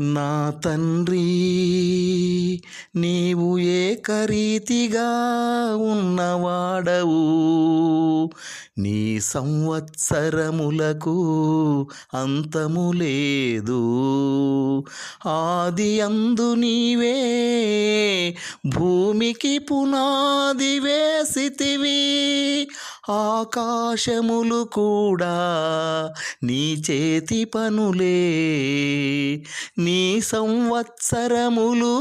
నా తండ్రి నీవు ఏకరీతిగా ఉన్నవాడవు. నీ సంవత్సరములకు అంతము లేదు. ఆది అందు నీవే భూమికి పునాది వేసితివి. ఆకాశములు కూడా నీ చేతి పనులే. నీ సంవత్సరములు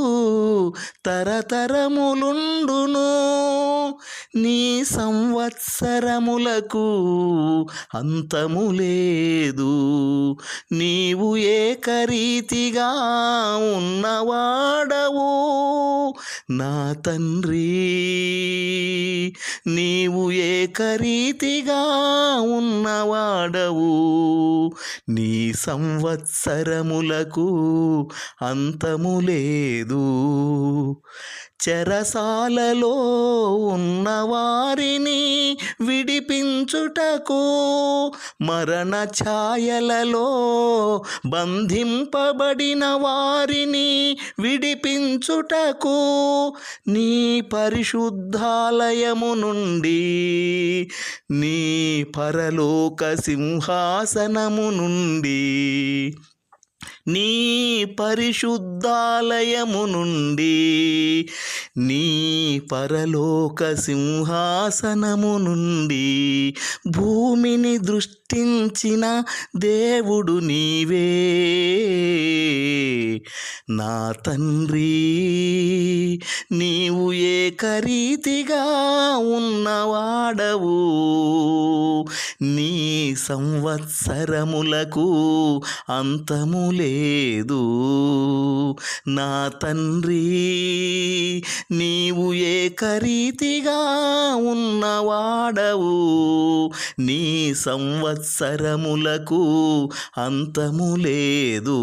తరతరములుండును. నీ సంవత్సరములకు అంతము లేదు. నీవు ఏకరీతిగా ఉన్నవాడవు నా తండ్రి. నీవు ఏకరీతిగా ఉన్నవాడవు నీ సంవత్సరములకు అంతము లేదు. చెరసాలలో ఉన్నవారిని విడిపించుటకు మరణ ఛాయలలో బంధింపబడిన వారిని విడిపించుటకు నీ పరిశుద్ధాలయము నుండి నీ పరలోక సింహాసనము నుండి నీ పరిశుద్ధాలయము నుండి నీ పరలోక సింహాసనము నుండి భూమిని దృష్టించిన దేవుడు నీవే. నా తండ్రి నీవు ఏకరీతిగా ఉన్నవాడవు. నీ సంవత్సరములకు అంతము లేదు. నా తండ్రి నీవు ఏకరీతిగా ఉన్నవాడవు? నీ సంవత్సరములకు అంతము లేదు.